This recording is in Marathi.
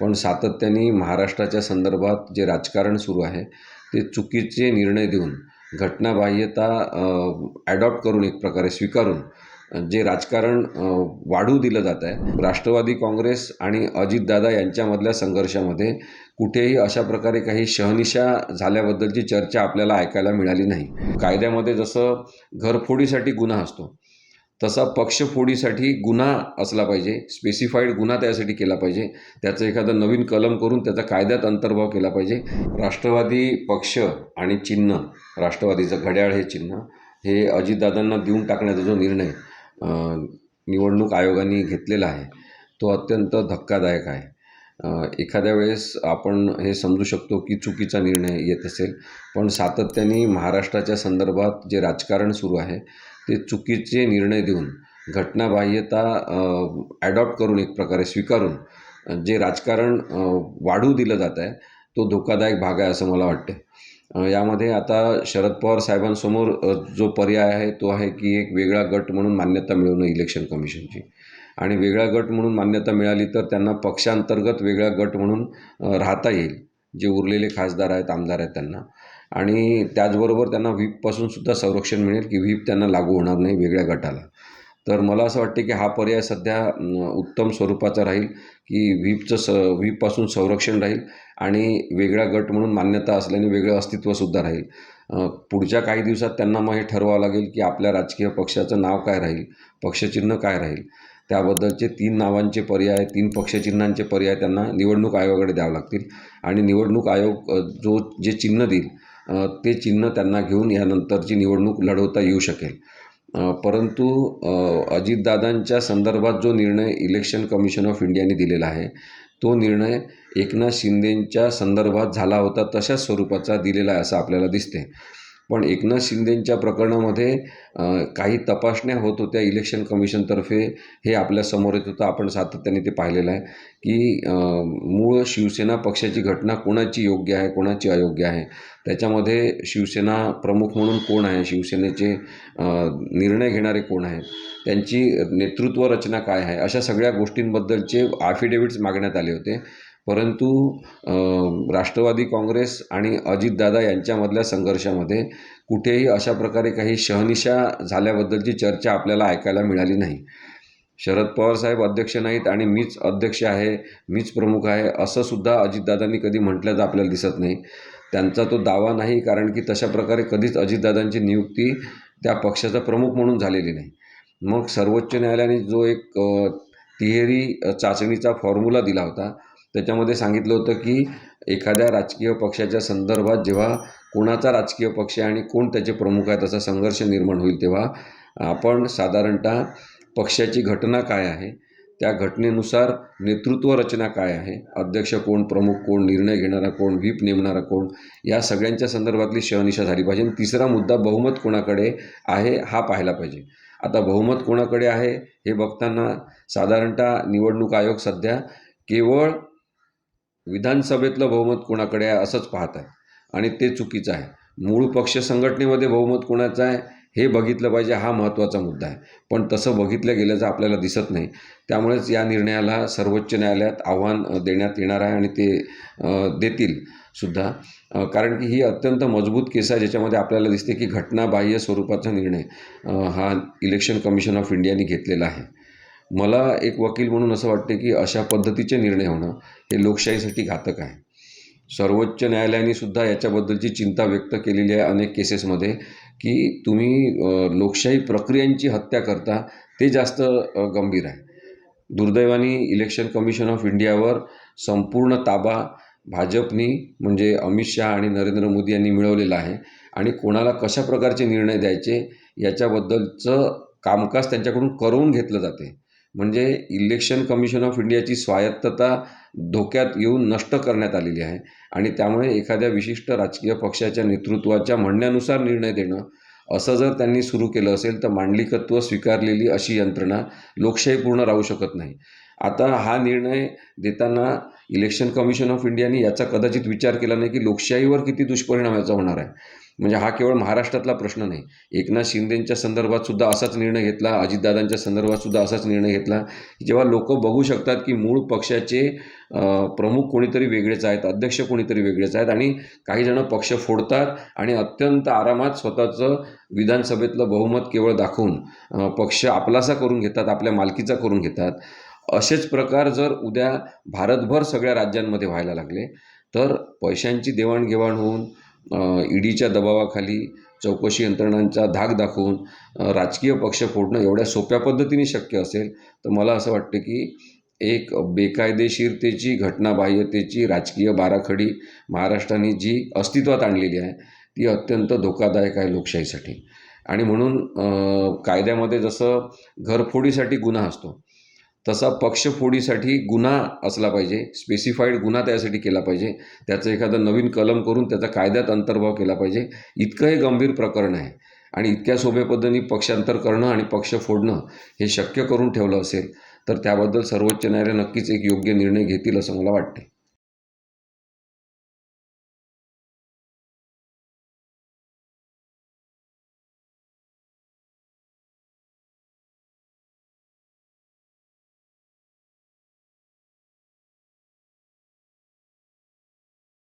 पण सातत्याने महाराष्ट्राच्या संदर्भात जे राजकारण सुरू आहे ते चुकीचे निर्णय देऊन घटनाबाह्यता ॲडॉप्ट करून एक प्रकारे स्वीकारून जे राजकारण वाढू दिलं जात आहे राष्ट्रवादी काँग्रेस आणि अजितदादा यांच्यामधल्या संघर्षामध्ये कुठेही अशा प्रकारे काही शहनिशा झाल्याबद्दलची चर्चा आपल्याला ऐकायला मिळाली नाही. कायद्यामध्ये जसं घरफोडीसाठी गुन्हा असतो तसा पक्षफोडीसाठी गुन्हा असला पाहिजे स्पेसिफाईड गुन्हा त्यासाठी केला पाहिजे त्याचं एखादं नवीन कलम करून त्याचा कायद्यात अंतर्भाव केला पाहिजे. राष्ट्रवादी पक्ष आणि चिन्ह राष्ट्रवादीचं घड्याळ हे चिन्ह हे अजितदादांना देऊन टाकण्याचा जो निर्णय निवडणूक आयोगाने घेतलेला आहे तो अत्यंत धक्कादायक आहे. एखाद्या वेळेस आपण हे समजू शकतो की चुकीचा निर्णय येत असेल पण सातत्याने महाराष्ट्राच्या संदर्भात जे राजकारण सुरू आहे ते चुकीचे निर्णय देऊन घटनाबाह्यता ॲडॉप्ट करून एक प्रकारे स्वीकारून जे राजकारण वाढू दिलं जात आहे तो धोकादायक भाग आहे असं मला वाटतं. यामध्ये आता शरद पवार साहेबांसमोर जो पर्याय आहे तो आहे की एक वेगळा गट म्हणून मान्यता मिळवणं इलेक्शन कमिशनची आणि वेगळा गट म्हणून मान्यता मिळाली तर त्यांना पक्षांतर्गत वेगळा गट म्हणून राहता येईल. जे उरलेले खासदार आहेत आमदार आहेत त्यांना. आणि त्याचबरोबर त्यांना व्हीपपासून सुद्धा संरक्षण मिळेल की व्हीप त्यांना लागू होणार नाही वेगळ्या गटाला. तर मला असं वाटते की हा पर्याय सध्या उत्तम स्वरूपाचा राहील की व्हीपचं स व्हीपपासून संरक्षण राहील आणि वेगळा गट म्हणून मान्यता असल्याने वेगळं अस्तित्वसुद्धा राहील. पुढच्या काही दिवसात त्यांना मग हे ठरवावं लागेल की आपल्या राजकीय पक्षाचं नाव काय राहील पक्षचिन्ह काय राहील. त्याबद्दलचे तीन नावांचे पर्याय तीन पक्षचिन्हांचे पर्याय त्यांना निवडणूक आयोगाकडे द्यावं लागतील. आणि निवडणूक आयोग जो जे चिन्ह देईल ते चिन्ह त्यांना घेऊन यानंतरची निवडणूक लढवता येऊ शकेल. परंतु अजितदादांच्या संदर्भात जो निर्णय इलेक्शन कमिशन ऑफ इंडियाने दिलेला आहे तो निर्णय एकनाथ शिंदेंच्या संदर्भात झाला होता तशाच स्वरूपाचा दिलेला आहे असं आपल्याला दिसते पण एकनाथ शिंदेंच्या प्रकरणामध्ये काही तपासण्या होत होत्या इलेक्शन कमिशनतर्फे. हे आपल्यासमोर येत होतं. आपण सातत्याने ते पाहिलेलं आहे की मूळ शिवसेना पक्षाची घटना कोणाची योग्य आहे कोणाची अयोग्य आहे? त्याच्यामध्ये शिवसेना प्रमुख म्हणून कोण आहे? शिवसेनेचे निर्णय घेणारे कोण आहेत? त्यांची नेतृत्व रचना काय आहे? अशा सगळ्या गोष्टींबद्दलचे ॲफिडेविट्स मागण्यात आले होते. परंतु राष्ट्रवादी काँग्रेस आणि अजितदादा यांच्यामधल्या संघर्षामध्ये कुठेही अशा प्रकारे काही शहनिशा झाल्याबद्दलची चर्चा आपल्याला ऐकायला मिळाली नाही. शरद पवार साहेब अध्यक्ष नाहीत आणि मीच अध्यक्ष आहे मीच प्रमुख आहे असं सुद्धा अजितदादांनी कधी म्हटल्याचं आपल्याला दिसत नाही. त्यांचा तो दावा नाही कारण की तशा प्रकारे कधीच अजितदादांची नियुक्ती त्या पक्षाचा प्रमुख म्हणून झालेली नाही. मग सर्वोच्च न्यायालयाने जो एक तिहेरी चाचणीचा फॉर्म्युला दिला होता त्याच्यामध्ये सांगितलं होतं की एखाद्या राजकीय पक्षाच्या संदर्भात जेव्हा कोणाचा राजकीय पक्ष आहे आणि कोण त्याचे प्रमुख आहेत असा संघर्ष निर्माण होईल तेव्हा आपण साधारणतः पक्षाची घटना काय आहे त्या घटनेनुसार नेतृत्व रचना काय आहे अध्यक्ष कोण प्रमुख कोण निर्णय घेणारा कोण व्हीप नेमणारा कोण या सगळ्यांच्या संदर्भातली शहनिशा झाली पाहिजे. आणि तिसरा मुद्दा बहुमत कोणाकडे आहे हा पाहायला पाहिजे. आता बहुमत कोणाकडे आहे हे बघताना साधारणतः निवडणूक आयोग सध्या केवळ विधानसभेतलं बहुमत कोणाकडे आहे असंच पाहत आहे. आणि ते चुकीचं आहे. मूळ पक्ष संघटनेमध्ये बहुमत कोणाचं आहे हे बघितलं पाहिजे हा महत्त्वाचा मुद्दा आहे. पण तसं बघितलं गेल्याचं आपल्याला दिसत नाही. त्यामुळेच या निर्णयाला सर्वोच्च न्यायालयात आव्हान देण्यात येणार आहे आणि ते देतील सुद्धा. कारण की ही अत्यंत मजबूत केस आहे ज्याच्यामध्ये आपल्याला दिसते की घटनाबाह्य स्वरूपाचा निर्णय हा इलेक्शन कमिशन ऑफ इंडियाने घेतलेला आहे. मला एक वकील म्हणून असं वाटते की अशा पद्धतीचे निर्णय होणं हे लोकशाहीसाठी घातक आहे. सर्वोच्च न्यायालयाने सुद्धा याच्याबद्दलची चिंता व्यक्त केलेली आहे अनेक केसेसमध्ये की तुम्ही लोकशाही प्रक्रियांची हत्या करता ते जास्त गंभीर आहे. दुर्दैवाने इलेक्शन कमिशन ऑफ इंडियावर संपूर्ण ताबा भाजपनी म्हणजे अमित शहा आणि नरेंद्र मोदी यांनी मिळवलेला आहे आणि कोणाला कशा प्रकारचे निर्णय द्यायचे याच्याबद्दलचं कामकाज त्यांच्याकडून करवून घेतलं जाते. म्हणजे इलेक्शन कमिशन ऑफ इंडियाची स्वायत्तता धोक्यात येऊन नष्ट करण्यात आलेली आहे. आणि त्यामुळे एखाद्या विशिष्ट राजकीय पक्षाच्या नेतृत्वाच्या म्हणण्यानुसार निर्णय देणं असं जर त्यांनी सुरू केलं असेल तर मांडलिकत्व स्वीकारलेली अशी यंत्रणा लोकशाहीपूर्ण राहू शकत नाही. आता हा निर्णय देताना इलेक्शन कमिशन ऑफ इंडियाने याचा कदाचित विचार केला नाही की लोकशाहीवर किती दुष्परिणाम याचा होणार आहे. म्हणजे हा केवळ महाराष्ट्रातला प्रश्न नाही. एकनाथ शिंदेंच्या संदर्भात सुद्धा असाच निर्णय घेतला अजितदादांच्या संदर्भात सुद्धा असाच निर्णय घेतला. जेव्हा लोक बघू शकतात की मूळ पक्षाचे प्रमुख कोणीतरी वेगळेच आहेत अध्यक्ष कोणीतरी वेगळेच आहेत आणि काही जण पक्ष फोडतात आणि अत्यंत आरामात स्वतःचं विधानसभेतलं बहुमत केवळ दाखवून पक्ष आपलासा करून घेतात आपल्या मालकीचा करून घेतात. असेच प्रकार जर उद्या भारतभर सगळ्या राज्यांमध्ये व्हायला लागले तर पैशांची देवाणघेवाण होऊन ईडीच्या दबावाखाली चौकशी यंत्रणांचा धाक दाखवून राजकीय पक्ष फोडणं एवढ्या सोप्या पद्धतीने शक्य असेल तर मला असं वाटतं की एक बेकायदेशीरतेची घटनाबाह्यतेची राजकीय बाराखडी महाराष्ट्राने जी अस्तित्वात आणलेली आहे ती अत्यंत धोकादायक आहे लोकशाहीसाठी. आणि म्हणून कायद्यामध्ये जसं घरफोडीसाठी गुन्हा असतो तसा पक्षफोडीसाठी गुन्हा असला पाहिजे स्पेसिफाईड गुन्हा त्यासाठी केला पाहिजे त्याचं एखादं नवीन कलम करून त्याचा कायद्यात अंतर्भाव केला पाहिजे इतकं हे गंभीर प्रकरण आहे. आणि इतक्या सोप्या पद्धतीने पक्षांतर करणं आणि पक्ष फोडणं हे शक्य करून ठेवलं असेल तर त्याबद्दल सर्वोच्च न्यायालय नक्कीच एक योग्य निर्णय घेतील असं मला वाटते